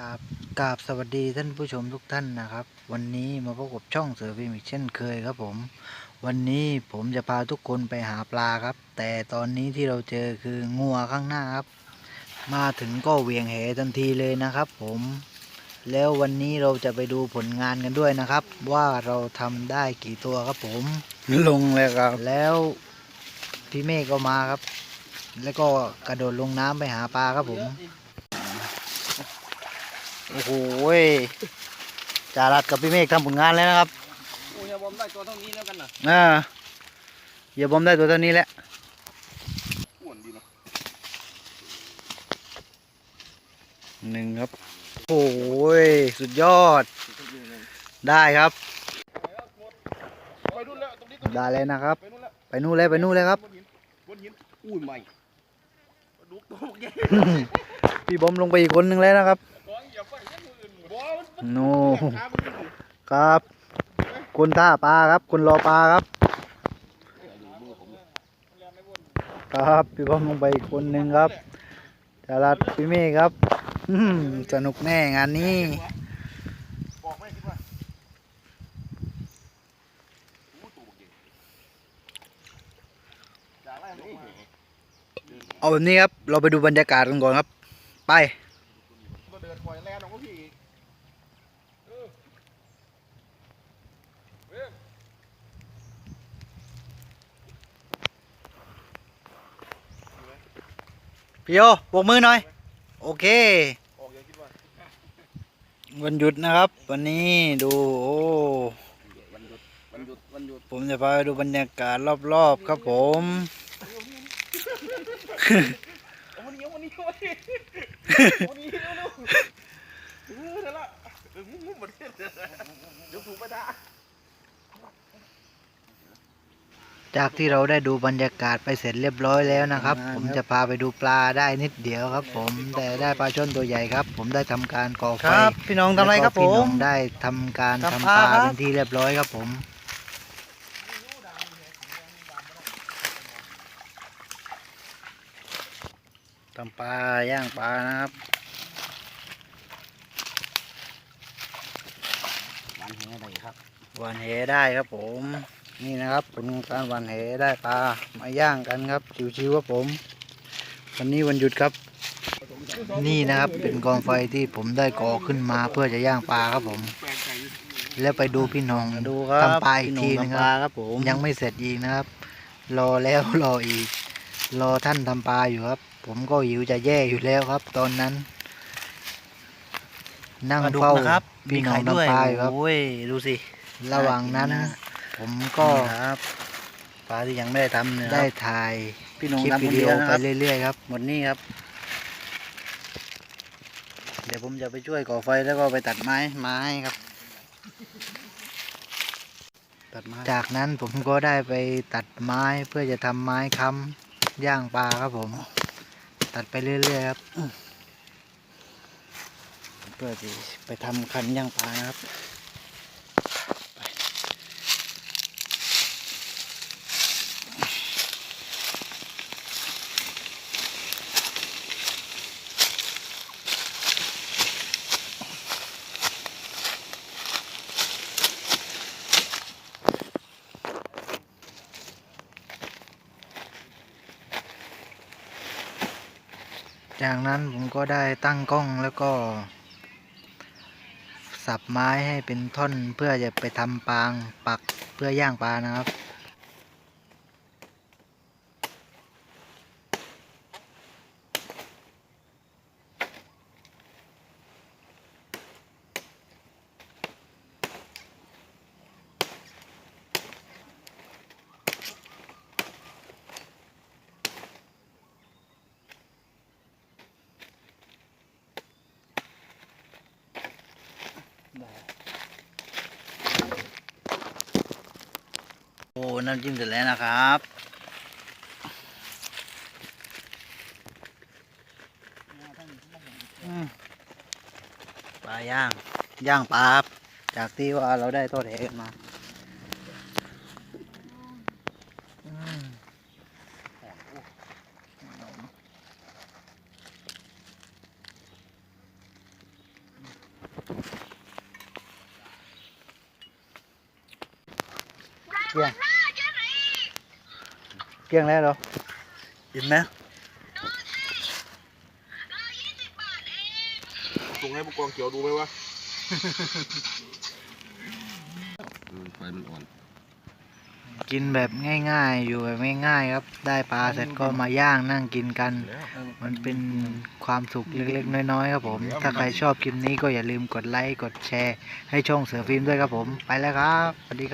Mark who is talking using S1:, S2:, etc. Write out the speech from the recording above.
S1: ครับกราบสวัสดีท่านผู้ชมทุกท่านนะครับ วันนี้มาพบกับช่องเสือฟิล์มอีกเช่นเคยครับผม วันนี้ผมจะพาทุกคนไปหาปลาครับ แต่ตอนนี้ที่เราเจอคืองัวข้างหน้าครับ มาถึงก็เหวียงแหทันทีเลยนะครับ ผม แล้ววันนี้เราจะไปดูผลงานกันด้วยนะครับ ว่าเราทำได้กี่ตัวครับผม
S2: ลงเลยครับ
S1: แล้วพี่เมฆก็มาครับ แล้วก็กระโดดลงน้ำไปหาปลาครับผม โอ้โหยจารัดกับพี่เมฆทำผลงานแล้วนะครับ
S3: โอ้ยบอมได้ตัวเท่านี้แล้วกันนะ
S1: อ่าอย่าบอมได้ตัวเท่านี้แหละ
S3: อ้วนดีเนาะ
S1: หนึ่งครับ โอ้ยสุดยอด ได้ครับ
S3: ไปนู่นแล้วตรงนี้ตรงนี้
S1: ได้เลยนะครับ
S3: ไปนู่นแล้ว
S1: ไปนู่นเลยไปนู่นเลยครับ
S3: บนหินบนหินอุ้ยใหม่ดูตัวใหญ่
S1: พี่บอมลงไปอีกคนหนึ่งแล้วนะครับ
S3: นู่นมืออื่นบอล
S1: โน่ครับคนท่าปลาครับคนรอปลาครับ ครับพี่บอมลงไปอีกคนหนึ่งครับจารัดพี่เมฆครับสนุกแน่งานนี้
S3: บอกไม่คิดว่าโอ้ตัวใหญ่จ่าไล่มันออกมา
S1: เอาแบบนี้ครับ เราไปดูบรรยากาศกันก่อนครับ ไป
S3: ก็เดินปล่อยแลนออกมาพี่อีกเออเว้ย
S1: พี่โยโบกมือหน่อย โอเค
S3: ออกอย่าคิดว่า
S1: วันหยุดนะครับ วันนี้ดูโอ้
S3: วันหยุดวันหยุดวันหยุด
S1: ผมจะพาไปดูบรรยากาศรอบๆครับผม
S3: เอาวันนี้เอาวันนี้เอาวันนี้เอาวันนี้เร็วๆเออนั่นละเออมุ้งมุ้งหมดเลยเดี๋ยวถูกไปด่า
S1: จากที่เราได้ดูบรรยากาศไปเสร็จเรียบร้อยแล้วนะครับ ผมจะพาไปดูปลาได้นิดเดียวครับ ผมแต่ได้ปลาช่อนตัวใหญ่ครับ ผมได้ทำการก่อไฟ
S2: ครับพี่น้องทำอะไรครับผ
S1: แล้วก็พี่น้
S2: ม
S1: องได้ทำการ
S2: ทำ
S1: ทำ
S2: ป
S1: ป
S2: ลา
S1: ลา
S2: ครับ
S1: เป็นที่เรียบร้อยครับผม ทำปลาย่างปลานะครับ
S2: วันแหอะไรครับ
S1: หวานเหได้ครับผม นี่นะครับผลของการหวานเหได้ปลามาย่างกันครับชิวๆครับผม วันนี้วันหยุดครับ นี่นะครับเป็นกองไฟที่ผมได้ก่อขึ้นมาเพื่อจะย่างปลาครับผม
S3: แปลงใจ
S1: แล้วไปดูพี่น้อง
S2: ดูครับ
S1: ทำปลาอีกที
S2: พี่
S1: นึง
S2: ทำ
S1: ค
S2: ปลา
S1: รับ
S2: ครับผม
S1: ยังไม่เสร็จอีกนะครับ รอแล้วรออีก รอท่านทำปลาอยู่ครับ ผมก็หิวจะแย่อยู่แล้วครับ ตอนนั้น นั่ง
S2: ปลาดุก
S1: เฝ้า
S2: นะครับ
S1: พี่น้อง
S2: มีไข่ด้วย
S1: ทำปลาอยู่ครับ
S2: โอ้ยดูสิ
S1: ระหว่างนั้น
S2: น่ากินนะ
S1: ผมก็
S2: นี่ครับปลาที่ยังไม่ได้ทำเนี่ย
S1: ได้ถ่าย
S2: พี่น้อง
S1: คลิป
S2: ทำค
S1: วิ
S2: น
S1: ดี
S2: เดี
S1: โอ
S2: ยวนะ
S1: ไป
S2: ครับ
S1: เรื่อยๆครับ
S2: หมดนี่ครับ เดี๋ยวผมจะไปช่วยก่อไฟแล้วก็ไปตัดไม้ไม้ครับตัดไม้
S1: จากนั้นผมก็ได้ไปตัดไม้เพื่อจะทำไม้ค้ำย่างปลาครับผม ตัดไปเรื่อยๆครับ
S2: เพื่อที่ไปทำคันย่างปลานะครับ
S1: จากนั้นผมก็ได้ตั้งกล้องแล้วก็ สับไม้ให้เป็นท่อนเพื่อจะไปทำปางปักเพื่อย่างปลานะครับ
S2: น้ำจิ้มเสร็จแล้วนะครับปลาย่าง ย่างปลาจากที่ว่าเราได้ตัวเอกมา
S1: เยี่ย เกลี้ยงแล้วเหรอ
S2: อิ่มไหม
S3: ส่งให้ผู้กองเขียวดูไหมวะ
S4: ไฟมันอ่อน
S1: กินแบบง่ายๆ อยู่แบบง่ายๆครับ ได้ปลาเสร็จก็มาย่างนั่งกินกัน มันเป็นความสุขเล็กๆ น้อยๆ ครับผม ถ้าใครชอบคลิปนี้ก็อย่าลืมกดไลค์ กดแชร์ ให้ช่องเสือฟิล์มด้วยครับผม ไปแล้วครับ สวัสดีครับ